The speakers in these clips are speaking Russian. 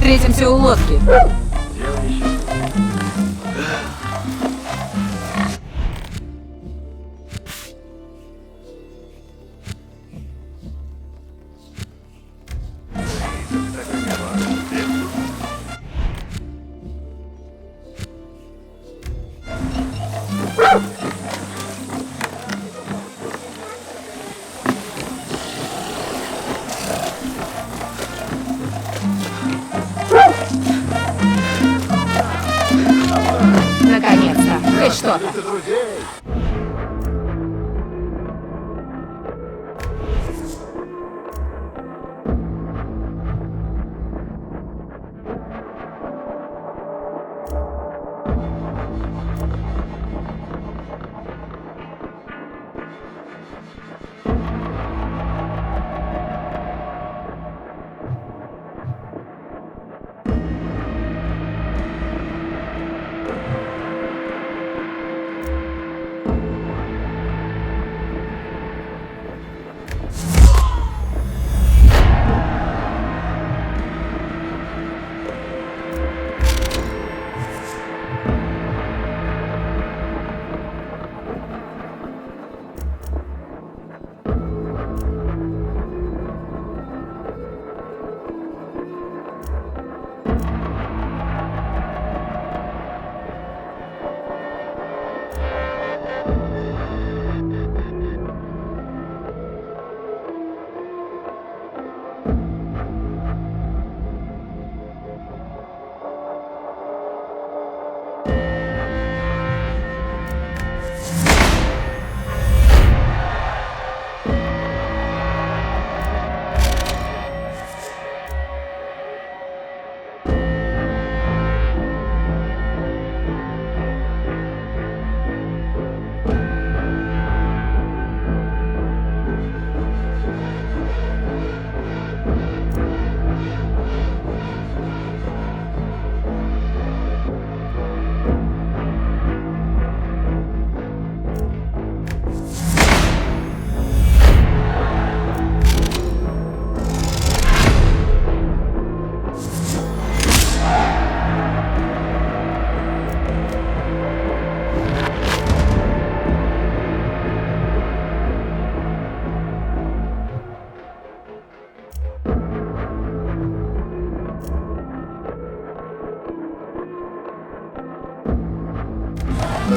Встретимся у лодки.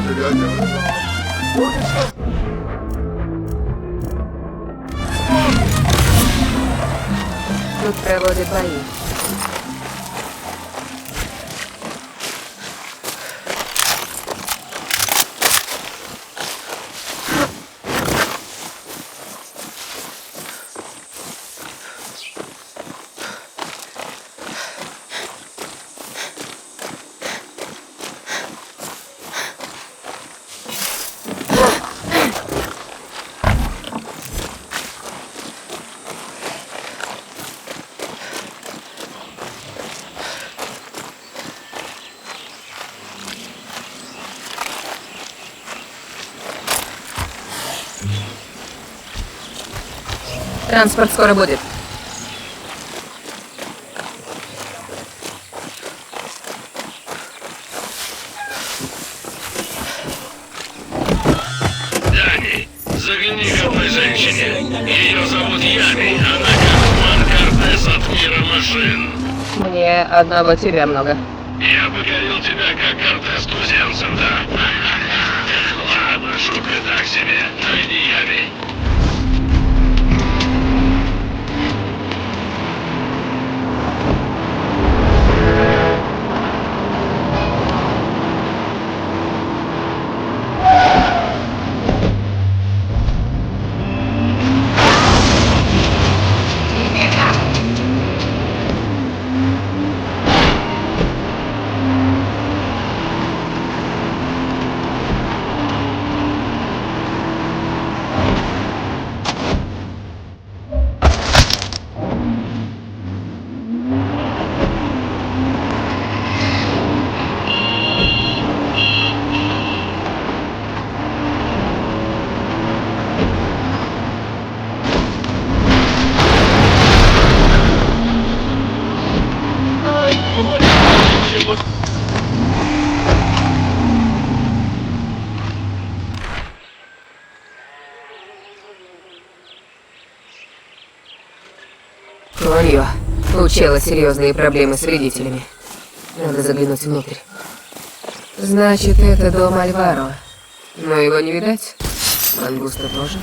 사람들이한테 Não trago de país. Транспорт скоро будет. Дани, загляни к одной женщине. Ее зовут Ями. Она Картман Кортес от мира машин. Мне одного тебя много. У чела серьезные проблемы с вредителями. Надо заглянуть внутрь. Значит, это дом Альваро. Но его не видать. Мангуста тоже.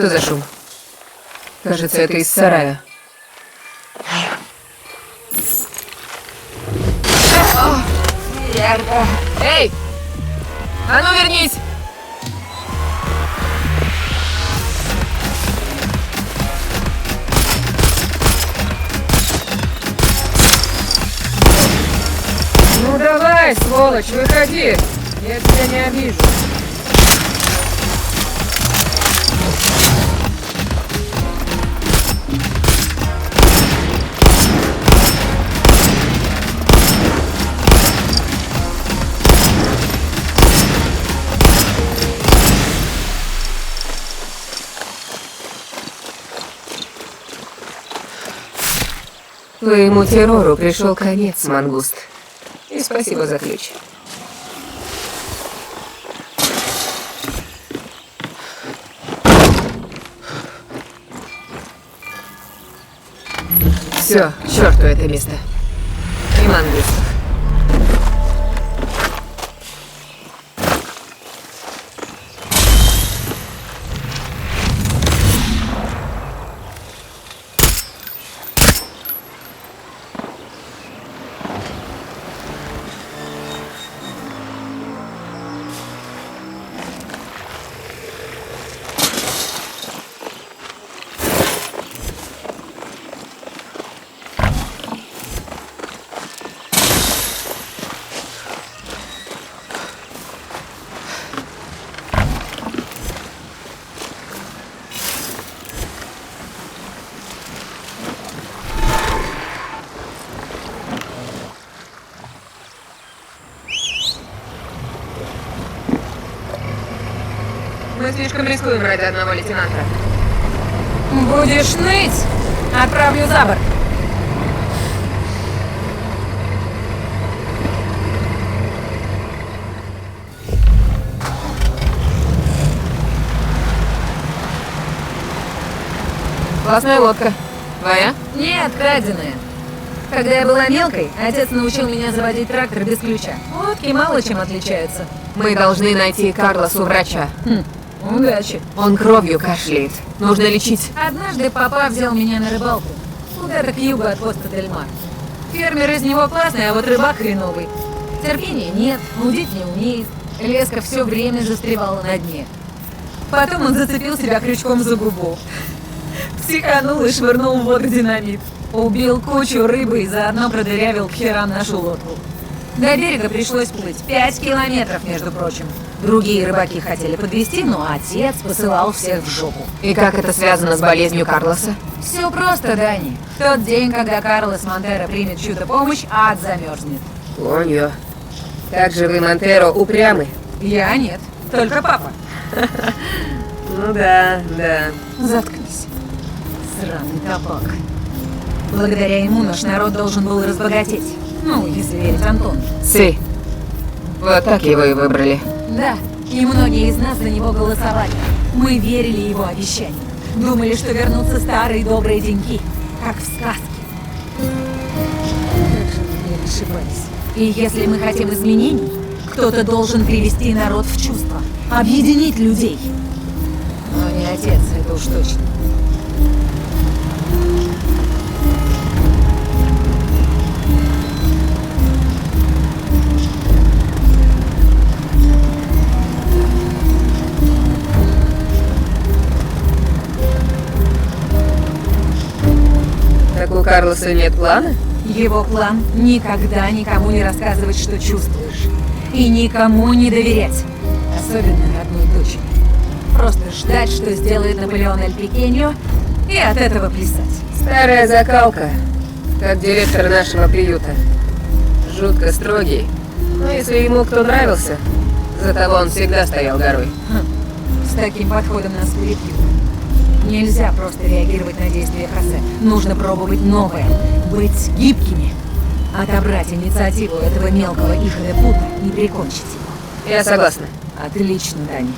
Что за шум? Кажется, это из сарая. Эй! А ну вернись! Ну давай, сволочь, выходи! Я тебя не обижу. Твоему террору пришел конец, Мангуст. И спасибо за ключ. Все, черту это место. И Мангуст. Мы слишком рискуем ради одного лейтенанта. Будешь ныть? Отправлю за борт. Классная лодка. Твоя? Нет, краденая. Когда я была мелкой, отец научил меня заводить трактор без ключа. Лодки мало чем отличаются. Мы должны найти Карлосу врача. Хм, удачи. Он кровью кашляет. Нужно лечить. Однажды папа взял меня на рыбалку. Куда-то к югу от поста Дельмар. Фермер из него классный, а вот рыбак хреновый. Терпения нет, удить не умеет. Леска все время застревала на дне. Потом он зацепил себя крючком за губу. Психанул и швырнул в воду динамит. Убил кучу рыбы и заодно продырявил к херам нашу лодку. До берега пришлось плыть пять километров, между прочим. Другие рыбаки хотели подвести, но отец посылал всех в жопу. И как это связано с болезнью Карлоса? Все просто, Дани. В тот день, когда Карлос Монтеро примет чью-то помощь, ад замерзнет. Конью. Как же вы, Монтеро, упрямы. Я нет, только папа. Ну да, да. Заткнись. Сраный табак. Благодаря ему наш народ должен был разбогатеть. Ну, если верить Антону. Си. Вот так его и выбрали. Да, и многие из нас за него голосовали. Мы верили его обещаниям. Думали, что вернутся старые добрые деньки, как в сказке. Как же мы ошибались. И если мы хотим изменений, кто-то должен привести народ в чувство, объединить людей. Но не отец, это уж точно. У Карлоса нет плана? Его план — никогда никому не рассказывать, что чувствуешь. И никому не доверять. Особенно родной дочери. Просто ждать, что сделает Наполеон Эль Пекеньо, и от этого плясать. Старая закалка, как директор нашего приюта. Жутко строгий. Но если ему кто нравился, за того он всегда стоял горой. С таким подходом нас перепьют. Нельзя просто реагировать на действия Хосе. Нужно пробовать новое. Быть гибкими. Отобрать инициативу этого мелкого Ихода Пута и прикончить его. Я согласна. Отлично, Дани.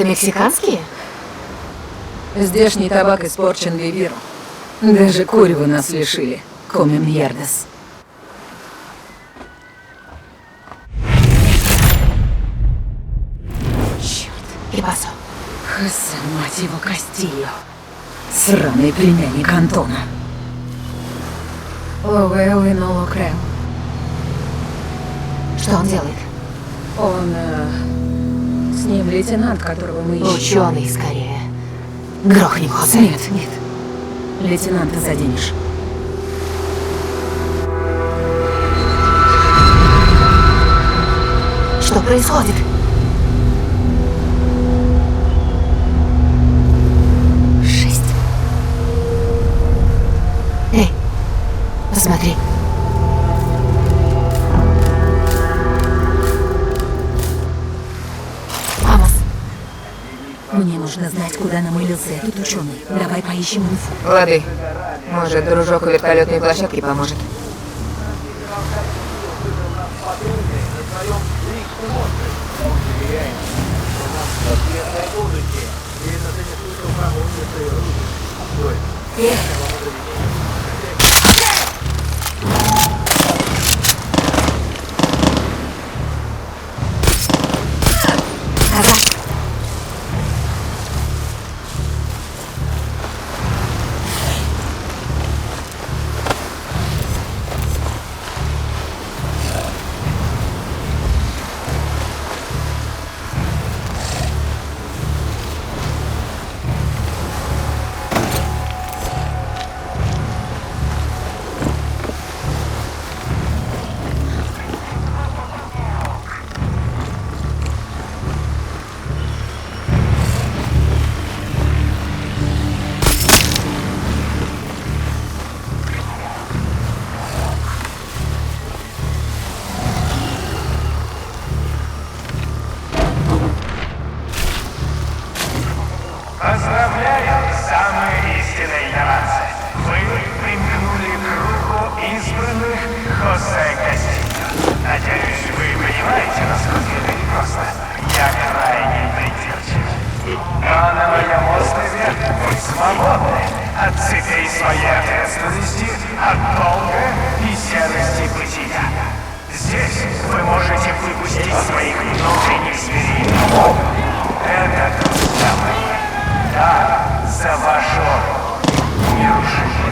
Это мексиканские? Здешний табак испорчен Вивиру. Даже курева нас лишили. Комим ярдес. Черт, Ибасо. Хосе, мать его, Кастильо. Сраный племянник Антона. Ловел и Ноло. Что он делает? Он... э, ним лейтенант, которого мы ищем. Ученый, скорее. Грохнем Хосе. Нет, нет. Лейтенанта заденешь. Что происходит? Шесть. Эй, посмотри. Мне нужно знать, куда намылился этот ученый. Давай поищем инфу. Лады. Может, дружок у вертолетной площадки поможет. Назад! Хосе Кастильо. Надеюсь, вы понимаете, насколько это непросто. Я крайне придирчив. Но на моем острове вы свободны от цепей своей ответственности, от долга и серости бытия. Здесь вы можете выпустить своих внутренних зверей. Это то самое. Да, за вашу нерушимую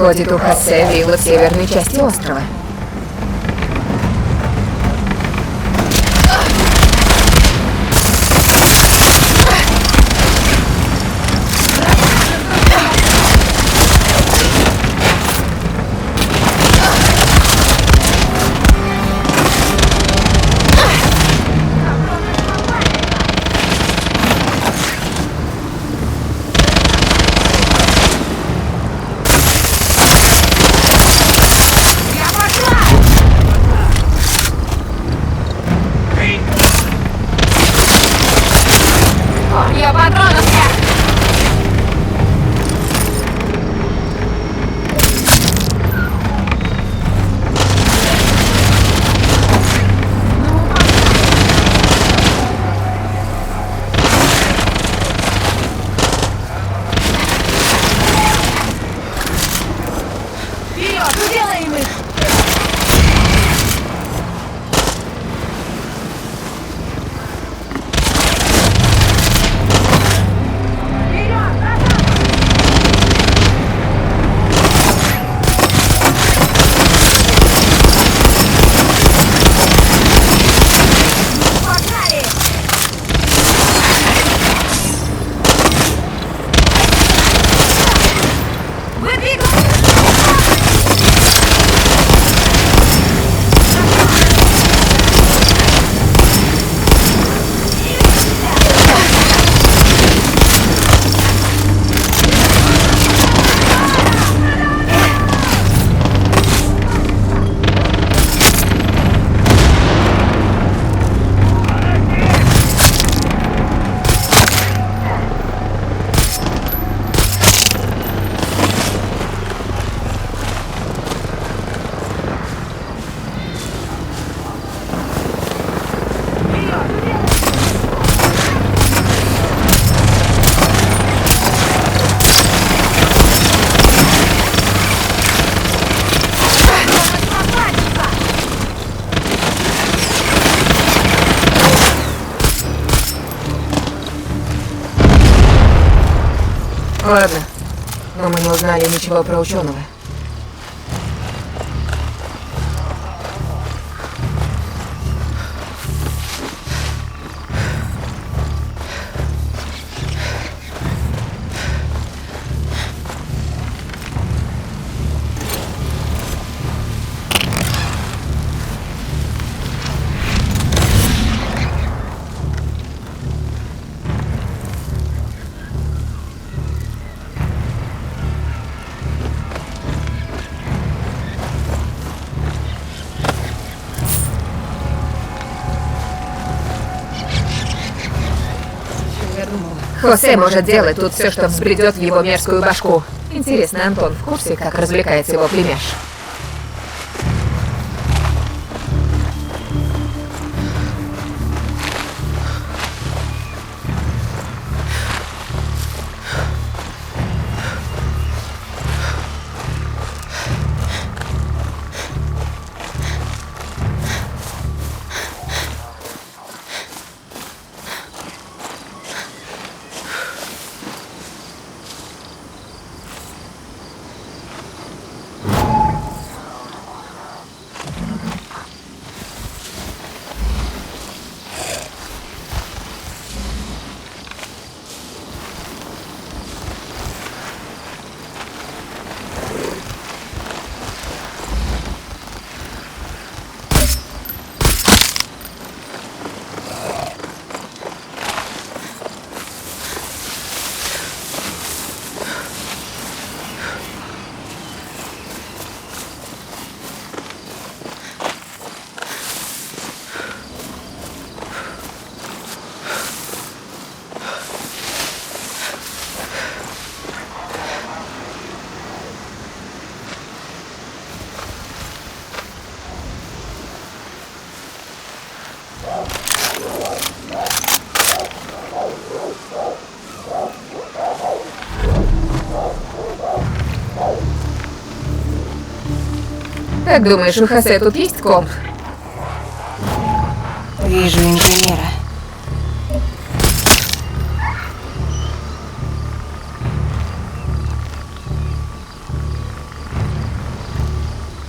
Выходит, у Хосе вилла в северной части острова. Ладно, но мы не узнали ничего про ученого. Хосе может делать тут все, что взбредет в его мерзкую башку. Интересно, Антон в курсе, как развлекается его племяш? Как думаешь, у Хосе тут есть комп? Вижу инженера.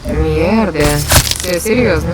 Мерда, все серьезно.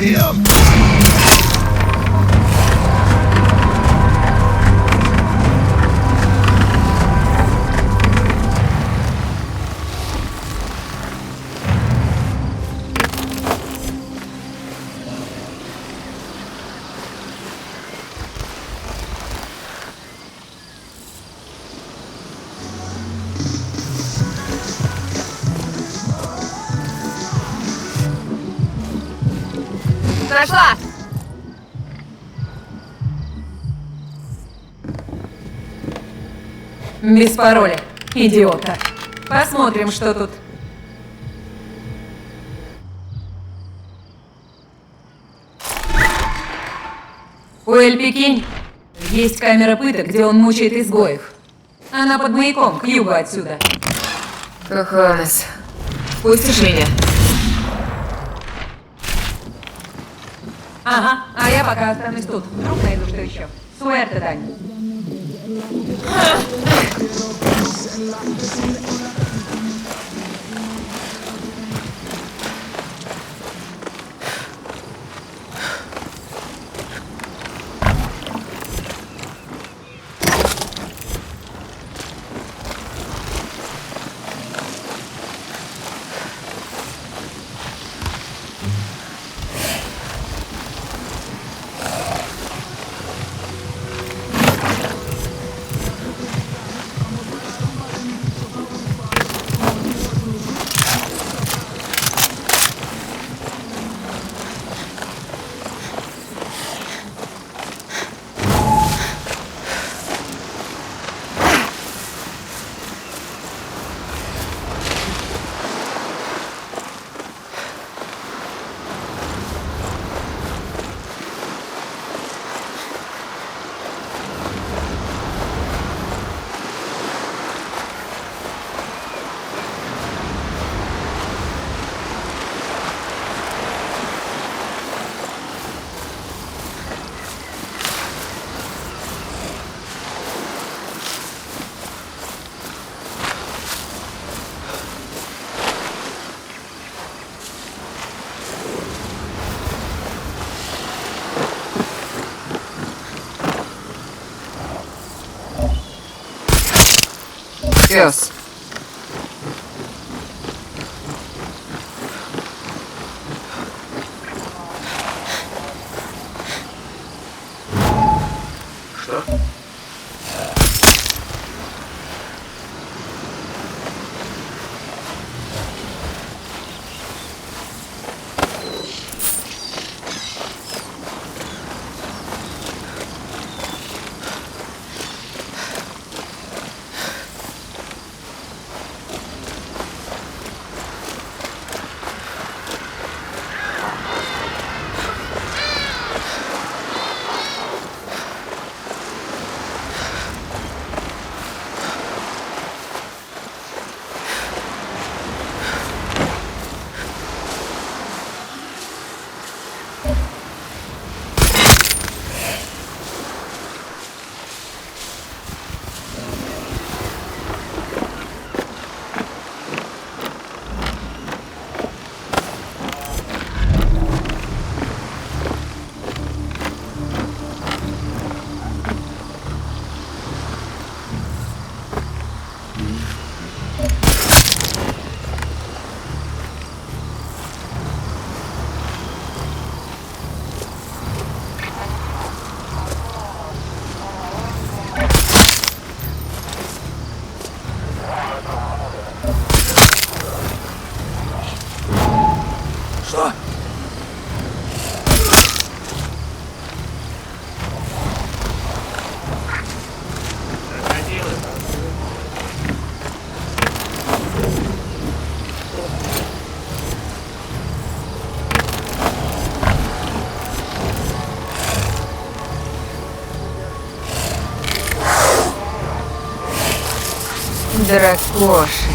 stadium. Без пароля, идиота. Посмотрим, что тут. Уэль Пекинь. Есть камера пыток, где он мучает изгоев. Она под маяком, к югу отсюда. Коханес, пустишь меня? Ага, а я пока останусь тут. Вдруг найду что еще. Суэрте, Дань. Get up, and lock Пес. Что? Дракоши.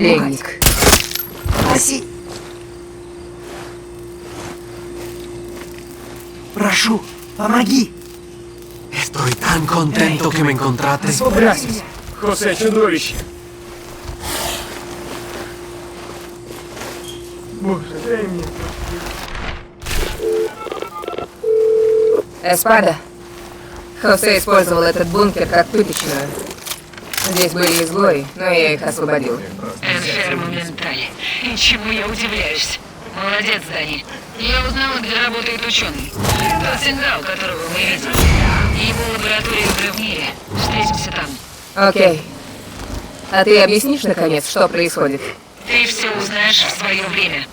Пленник. Спаси! Прошу, помоги! Estoy tan contento que me encontraste. Gracias, Хосе чудовище. Боже, дай мне. Эспада. Хосе использовал этот бункер как пыточную. Здесь были изгои, но я их освободил. Энфер моменталь. И чему я удивляюсь? Молодец, Дани. Я узнала, где работает ученый. Тот сингал, которого мы видели. Его лаборатория уже в мире. Встретимся там. Окей. А ты объяснишь, наконец, что происходит? Ты все узнаешь в свое время.